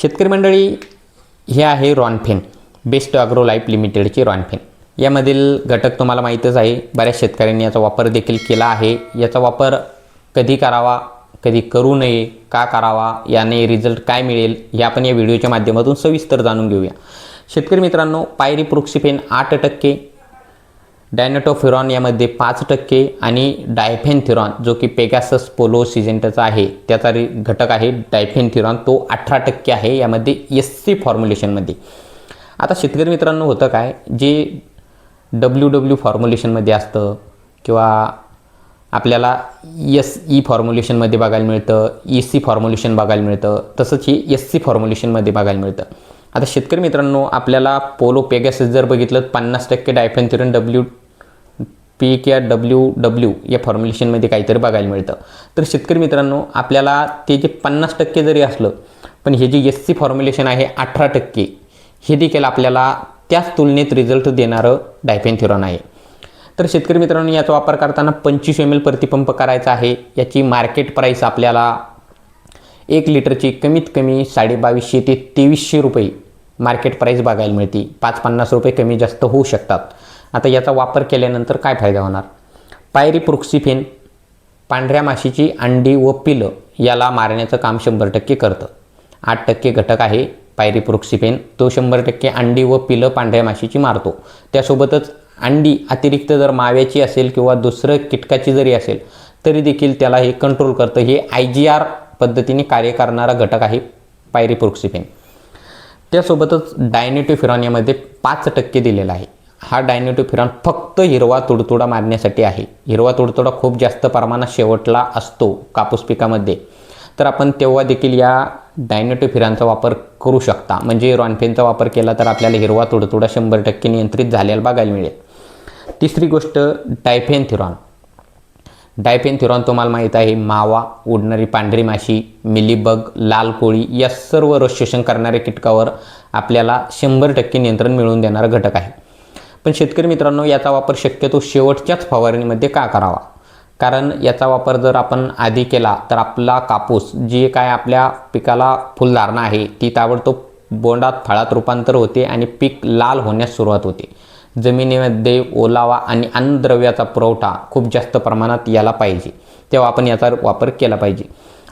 शेतकरी मंडळी हे आहे रॉनफेन बेस्ट अग्रो लाईफ लिमिटेडची रॉनफेन. यामधील घटक तुम्हाला माहीतच आहे बऱ्याच शेतकऱ्यांनी याचा वापर देखील केला आहे. याचा वापर कधी करावा कधी करू नये का करावा याने रिझल्ट काय मिळेल हे आपण या व्हिडिओच्या माध्यमातून सविस्तर जाणून घेऊया. शेतकरी मित्रांनो पायरी प्रोक्सिफेन आठ टक्के डायनटोफिरॉन यामध्ये पाच टक्के आणि डायफेनथिरॉन जो की पेगासस पोलो सिजेंटचा आहे त्याचा रि घटक आहे डायफेनथिरॉन. तो अठरा टक्के आहे यामध्ये एस सी फॉर्म्युलेशनमध्ये आता शेतकरी मित्रांनो होतं काय? जे डब्ल्यू डब्ल्यू फॉर्म्युलेशनमध्ये असतं किंवा आपल्याला एस ई फॉर्म्युलेशनमध्ये बघायला मिळतं ई सी फॉर्म्युलेशन बघायला मिळतं तसंच हे एस सी फॉर्म्युलेशनमध्ये बघायला मिळतं. आता शेतकरी मित्रांनो आपल्याला पोलो पेगॅसेस जर बघितलं पन्नास टक्के डायफेनथिरॉन डब्ल्यू पी किंवा डब्ल्यू डब्ल्यू या फॉर्म्युलेशनमध्ये काहीतरी बघायला मिळतं. तर शेतकरी मित्रांनो आपल्याला ते जे पन्नास टक्के जरी असलं पण हे जे एस सी फॉर्म्युलेशन आहे अठरा टक्के हे देखील आपल्याला त्याच तुलनेत रिझल्ट देणारं डायफेन्थिरॉन आहे. तर शेतकरी मित्रांनो याचा वापर करताना पंचवीस एम एल प्रतिपंप करायचा आहे. याची मार्केट प्राईस आपल्याला एक लिटरची कमीत कमी साडेबावीसशे ते तेवीसशे रुपये मार्केट प्राईस बघायला मिळते. पाच पन्नास रुपये कमी जास्त होऊ शकतात. आता याचा वापर केल्यानंतर काय फायदा होणार? पायरी प्रोक्सिफेन पांढऱ्या माशीची अंडी व पिलं याला मारण्याचं काम शंभर टक्के करतं. आठ टक्के घटक आहे पायरी प्रोक्सिफेन. तो शंभर टक्के अंडी व पिलं पांढऱ्या माशीची मारतो. त्यासोबतच अंडी अतिरिक्त जर माव्याची असेल किंवा दुसरं कीटकाची जरी असेल तरी देखील त्याला हे कंट्रोल करतं. हे आय जी आर पद्धतीने कार्य करणारा घटक आहे पायरी प्रोक्सिफेन. त्यासोबतच डायनेटोफिरॉन यामध्ये पाच टक्के दिलेला आहे. हा डायनेटोफिरॉन फक्त हिरवा तुडतुडा मारण्यासाठी आहे. हिरवा तुडतुडा खूप जास्त प्रमाणात शेवटला असतो कापूस पिकामध्ये. तर आपण तेव्हा देखील या डायनेटोफिरांचा वापर करू शकता. म्हणजे रॉनफेनचा वापर केला तर आपल्याला हिरवा तुडतुडा शंभर टक्के नियंत्रित झालेला बघायला मिळेल. तिसरी गोष्ट डायफेनथिरॉन डायफेनथिरॉन तुम्हाला माहीत आहे मावा उडणारी पांढरी माशी मिलीबग लाल कोळी या सर्व रस शोषण करणाऱ्या कीटकावर आपल्याला शंभर टक्के नियंत्रण मिळवून देणारा घटक आहे. पण शेतकरी मित्रांनो याचा वापर शक्यतो शेवटच्याच फवारणीमध्ये का करावा? कारण याचा वापर जर आपण आधी केला तर आपला कापूस जे काय आपल्या पिकाला फुलधारणा आहे ती ताबडतोब बोंडात फळात रूपांतर होते आणि पीक लाल होण्यास सुरुवात होते. जमिनीमध्ये ओलावा आणि अन्नद्रव्याचा पुरवठा खूप जास्त प्रमाणात याला पाहिजे. तेव्हा आपण याचा वापर केला पाहिजे.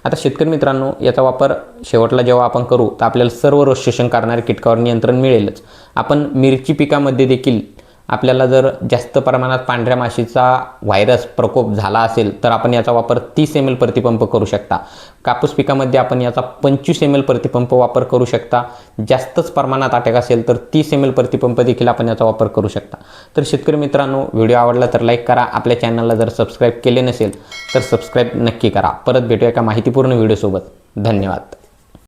आता शेतकरी मित्रांनो याचा वापर शेवटला जेव्हा आपण करू तर आपल्याला सर्व रोज शोषण करणाऱ्या कीटकावर नियंत्रण मिळेलच. आपण मिरची पिकामध्ये देखील आपल्याला जर जास्त प्रमाणात पांढऱ्या माशीचा व्हायरस प्रकोप झाला असेल तर आपण याचा वापर तीस एम एल प्रतिपंप करू शकता. कापूस पिकामध्ये आपण याचा पंचवीस एम एल प्रतिपंप वापर करू शकता. जास्तच प्रमाणात अटॅक असेल तर तीस एम एल प्रतिपंप देखील आपण याचा वापर करू शकता. तर शेतकरी मित्रांनो व्हिडिओ आवडला तर लाईक करा. आपल्या चॅनलला जर सबस्क्राईब केले नसेल तर सबस्क्राईब नक्की करा. परत भेटूया एका माहितीपूर्ण व्हिडिओसोबत धन्यवाद.